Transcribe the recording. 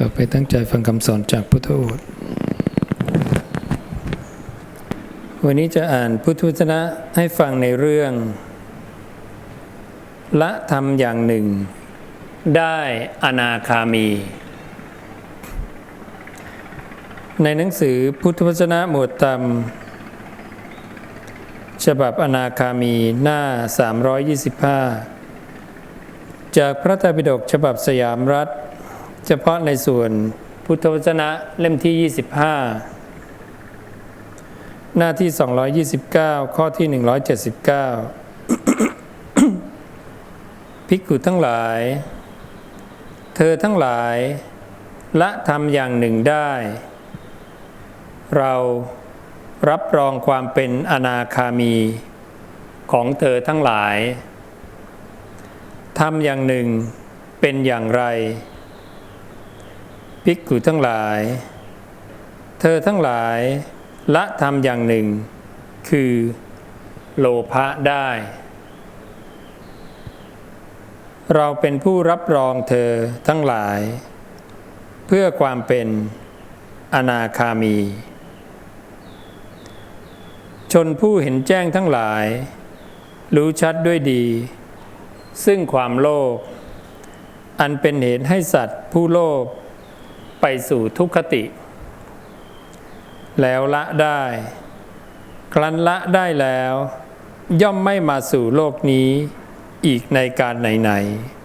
ต่อไปตั้งใจฟังคำสอนจากพุทธโอษฐ์วันนี้จะอ่านพุทธวจนะให้ฟังในเรื่อง ละทำอย่างหนึ่ง ได้อนาคามี ในหนังสือพุทธวจนะหมวดตำฉบับอนาคามีหน้า 325 จากพระไตรปิฎกฉบับสยามรัฐ เฉพาะในส่วนพุทธวจนะเล่มที่ 25 หน้าที่ 229 ข้อที่ 179 ภิกขุทั้งหลาย เธอทั้งหลายละทำอย่างหนึ่งได้ เรารับรองความเป็นอนาคามีของเธอทั้งหลายทำอย่างหนึ่งเป็นอย่างไร ภิกขุทั้งหลาย เธอทั้งหลายละทำอย่างหนึ่ง คือโลภะได้ เราเป็นผู้รับรองเธอทั้งหลาย เพื่อความเป็นอนาคามี ชนผู้เห็นแจ้งทั้งหลาย รู้ชัดด้วยดี ซึ่งความโลภอันเป็นเหตุให้สัตว์ผู้โลภ ไปสู่ทุกขติ แล้วละได้ ครั้นละได้แล้ว ย่อมไม่มาสู่โลกนี้อีกในการไหนๆ